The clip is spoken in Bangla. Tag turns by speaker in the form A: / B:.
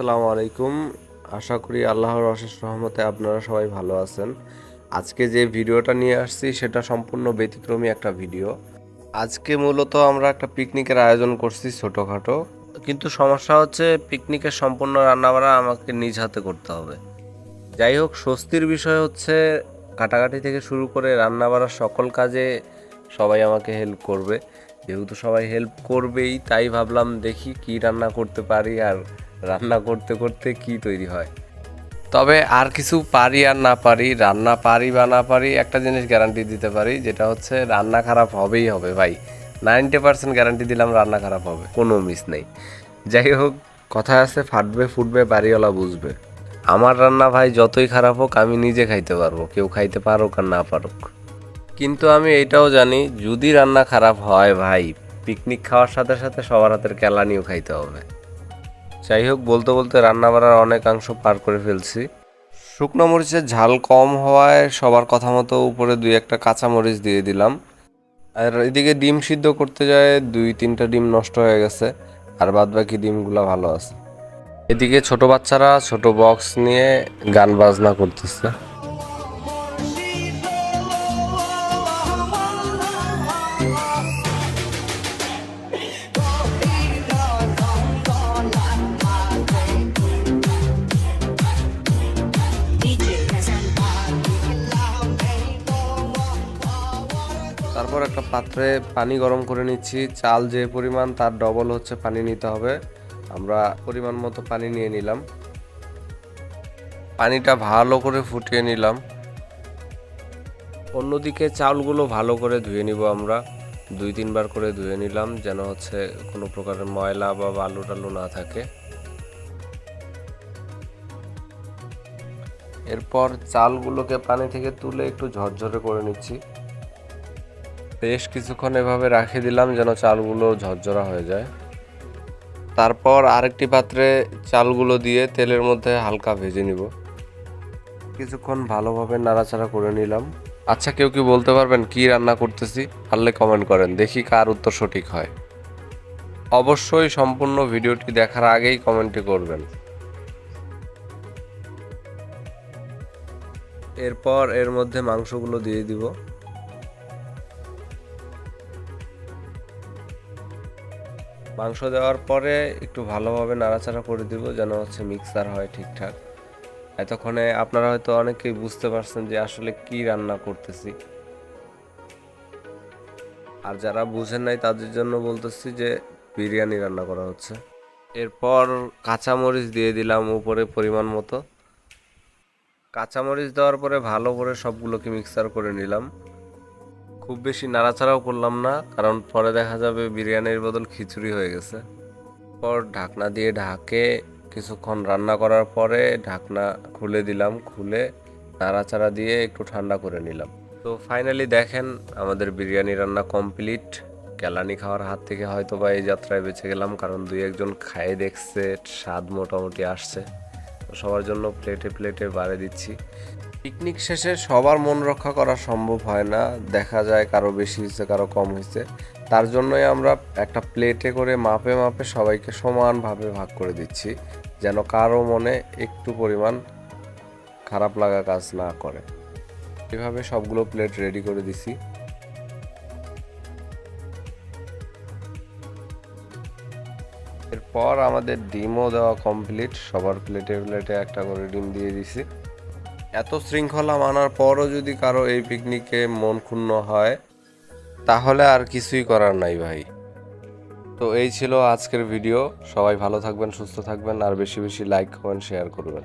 A: আসসালামু আলাইকুম। আশা করি আল্লাহর অশেষ রহমতে আপনারা সবাই ভালো আছেন। আজকে যে ভিডিওটা নিয়ে আসছি সেটা সম্পূর্ণ ব্যতিক্রমী একটা ভিডিও। আজকে মূলত আমরা একটা পিকনিকের আয়োজন করছি ছোটোখাটো। কিন্তু সমস্যা হচ্ছে পিকনিকের সম্পূর্ণ রান্নাবাড়া আমাকে নিজ হাতে করতে হবে। যাই হোক, স্বস্তির বিষয় হচ্ছে কাটাকাটি থেকে শুরু করে রান্নাবাড়ার সকল কাজে সবাই আমাকে হেল্প করবে। যেহেতু সবাই হেল্প করবেই, তাই ভাবলাম দেখি কি রান্না করতে পারি আর রান্না করতে করতে কি তৈরি হয়। তবে আর কিছু পারি আর না পারি, রান্না পারি বা না পারি একটা জিনিস গ্যারান্টি দিতে পারি, যেটা হচ্ছে রান্না খারাপ হবেই হবে ভাই। নাইনটি পার্সেন্ট গ্যারান্টি দিলাম রান্না খারাপ হবে, কোনো মিস নেই। যাই হোক, কথা আছে ফাটবে ফুটবে, বাড়িওয়ালা বুঝবে। আমার রান্না ভাই যতই খারাপ হোক, আমি নিজে খাইতে পারব, কেউ খাইতে পারুক আর না পারুক। কিন্তু আমি এটাও জানি, যদি রান্না খারাপ হয় ভাই পিকনিক খাওয়ার সাথে সাথে সবার হাতের কেলানিও খাইতে হবে। যাই হোক, বলতে বলতে রান্না বাড়ার অনেকাংশ পার করে ফেলছি। শুকনো মরিচের ঝাল কম হওয়ায় সবার কথা মতো উপরে দুই একটা কাঁচা মরিচ দিয়ে দিলাম। আর এদিকে ডিম সিদ্ধ করতে যায়, দুই তিনটা ডিম নষ্ট হয়ে গেছে, আর বাদ বাকি ডিমগুলো ভালো আছে। এদিকে ছোট বাচ্চারা ছোট বক্স নিয়ে গান বাজনা করতেছে। তারপর একটা পাত্রে পানি গরম করে নিচ্ছি। চাল যে পরিমাণ, তার ডবল হচ্ছে পানি নিতে হবে। আমরা পরিমাণ মতো পানি নিয়ে নিলাম। পানিটা ভালো করে ফুটিয়ে নিলাম। অন্যদিকে চাউলগুলো ভালো করে ধুয়ে নিব আমরা। দুই তিনবার করে ধুয়ে নিলাম যেন হচ্ছে কোনো প্রকারের ময়লা বা বালু টালু না থাকে। এরপর চালগুলোকে পানি থেকে তুলে একটু ঝরঝরে করে নিচ্ছি। বেশ কিছুক্ষণ এভাবে রাখে দিলাম যেন চালগুলো ঝরঝরা হয়ে যায়। তারপর আরেকটি পাত্রে চালগুলো দিয়ে তেলের মধ্যে হালকা ভেজে নিব। কিছুক্ষণ ভালোভাবে নাড়াচাড়া করে নিলাম। আচ্ছা কেউ কি বলতে পারবেন কি রান্না করতেছি? পারলে কমেন্ট করেন, দেখি কার উত্তর সঠিক হয়। অবশ্যই সম্পূর্ণ ভিডিওটি দেখার আগেই কমেন্টটি করবেন। এরপর এর মধ্যে মাংসগুলো দিয়ে দিব। মাংস দেওয়ার পরে একটু ভালোভাবে নাড়াচাড়া করে দিব যেন হচ্ছে মিক্সার হয় ঠিকঠাক। এতক্ষণে আপনারা হয়তো অনেকেই বুঝতে পারছেন যে আসলে কি রান্না করতেছি। আর যারা বুঝেন নাই তাদের জন্য বলতেছি যে বিরিয়ানি রান্না করা হচ্ছে। এরপর কাঁচামরিচ দিয়ে দিলাম উপরে পরিমাণ মতো। কাঁচামরিচ দেওয়ার পরে ভালো করে সবগুলোকে মিক্সার করে নিলাম। খুব বেশি নাড়াচাড়াও করলাম না, কারণ পরে দেখা যাবে বিরিয়ানির বদল খিচুড়ি হয়ে গেছে। পর ঢাকনা দিয়ে ঢাকে কিছুক্ষণ রান্না করার পরে ঢাকনা খুলে দিলাম, খুলে নাড়াচাড়া দিয়ে একটু ঠান্ডা করে নিলাম। তো ফাইনালি দেখেন আমাদের বিরিয়ানি রান্না কমপ্লিট কেলানি খাওয়ার হাত থেকে হয়তো বা এই যাত্রায় বেঁচে গেলাম, কারণ দুই একজন খায়ে দেখছে, স্বাদ মোটামুটি আসছে। সবার জন্য প্লেটে প্লেটে বাড়ে দিচ্ছি। পিকনিক শেষে সবার মন রক্ষা করা সম্ভব হয় না। দেখা যায় কারও বেশি হয়েছে, কারও কম হয়েছে। তার জন্যই আমরা একটা প্লেটে করে মাপে মাপে সবাইকে সমানভাবে ভাগ করে দিচ্ছি, যেন কারও মনে একটু পরিমাণ খারাপ লাগা কাজ না করে। এভাবে সবগুলো প্লেট রেডি করে দিছি। এরপর আমাদের ডিমও দেওয়া কমপ্লিট সবার প্লেটে প্লেটে একটা করে ডিম দিয়ে দিছি। এত শৃঙ্খলা মানার পরও যদি কারও এই পিকনিকে মন ক্ষুণ্ণ হয়, তাহলে আর কিছুই করার নাই ভাই। তো এই ছিল আজকের ভিডিও। সবাই ভালো থাকবেন, সুস্থ থাকবেন, আর বেশি বেশি লাইক কমেন্ট শেয়ার করবেন।